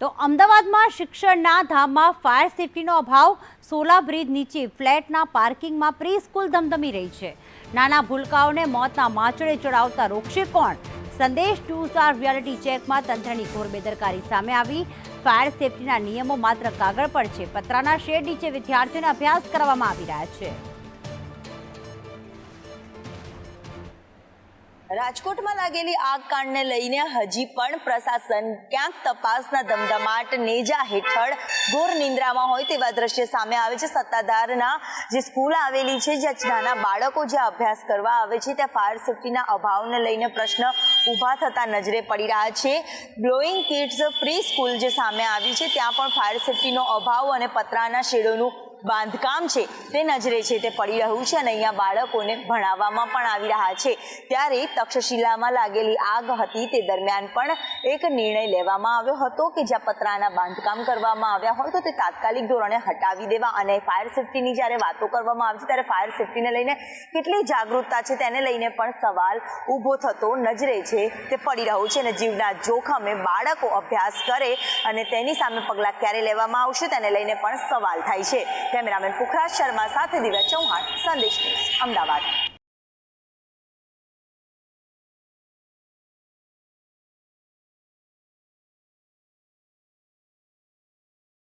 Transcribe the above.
તો અમદાવાદમાં શિક્ષણના ધામમાં ફાયર સેફટીનો અભાવ, સોલા બ્રિજ નીચે ફ્લેટના પાર્કિંગમાં પ્રી સ્કૂલ ધમધમી રહી છે. નાના ભૂલકાઓને મોતના માચડે ચડાવતા રોકશે કોણ? સંદેશ ટુ સ્ટાર રિયાલિટી ચેકમાં તંત્રની ઘોર બેદરકારી સામે આવી. ફાયર સેફટીના નિયમો માત્ર કાગળ પર છે, પતરાના શેડ નીચે વિદ્યાર્થીઓને અભ્યાસ કરવામાં આવી રહ્યા છે. રાજકોટમાં લાગેલી આગ કાંડને લઈને હજી પણ પ્રશાસન ક્યાંક તપાસના ધમધમાટ નેજા હેઠળ ઘોર નિંદ્રામાં હોય તેવા દ્રશ્ય સામે આવે છે. સત્તાધારના જે સ્કૂલ આવેલી છે, જ્યાં નાના બાળકો જે અભ્યાસ કરવા આવે છે, ત્યાં ફાયર સેફટીના અભાવને લઈને પ્રશ્ન ઊભા થતા નજરે પડી રહ્યા છે. ગ્લોઈંગ કિડ્સ પ્રી સ્કૂલ જે સામે આવી છે, ત્યાં પણ ફાયર સેફટીનો અભાવ અને પતરાના શેડોનું બાંધકામ છે તે નજરે છે, તે પડી રહ્યું છે અને અહીંયા બાળકોને ભણાવવામાં પણ આવી રહ્યા છે. ત્યારે તક્ષશિલામાં લાગેલી આગ હતી તે દરમિયાન પણ એક નિર્ણય લેવામાં આવ્યો હતો કે જ્યાં પતરાના બાંધકામ કરવામાં આવ્યા હોય તો તે તાત્કાલિક ધોરણે હટાવી દેવા અને ફાયર સેફટીની જ્યારે વાતો કરવામાં આવે ત્યારે ફાયર સેફટીને લઈને કેટલી જાગૃતતા છે તેને લઈને પણ સવાલ ઊભો થતો નજરે છે, તે પડી રહ્યો છે અને જીવના જોખમે બાળકો અભ્યાસ કરે અને તેની સામે પગલાં ક્યારે લેવામાં આવશે તેને લઈને પણ સવાલ થાય છે. કેમેરામેન પુખરાજ શર્મા સાથે દિવ્યા ચૌહાણ સંદેશ ન્યૂઝ અમદાવાદ.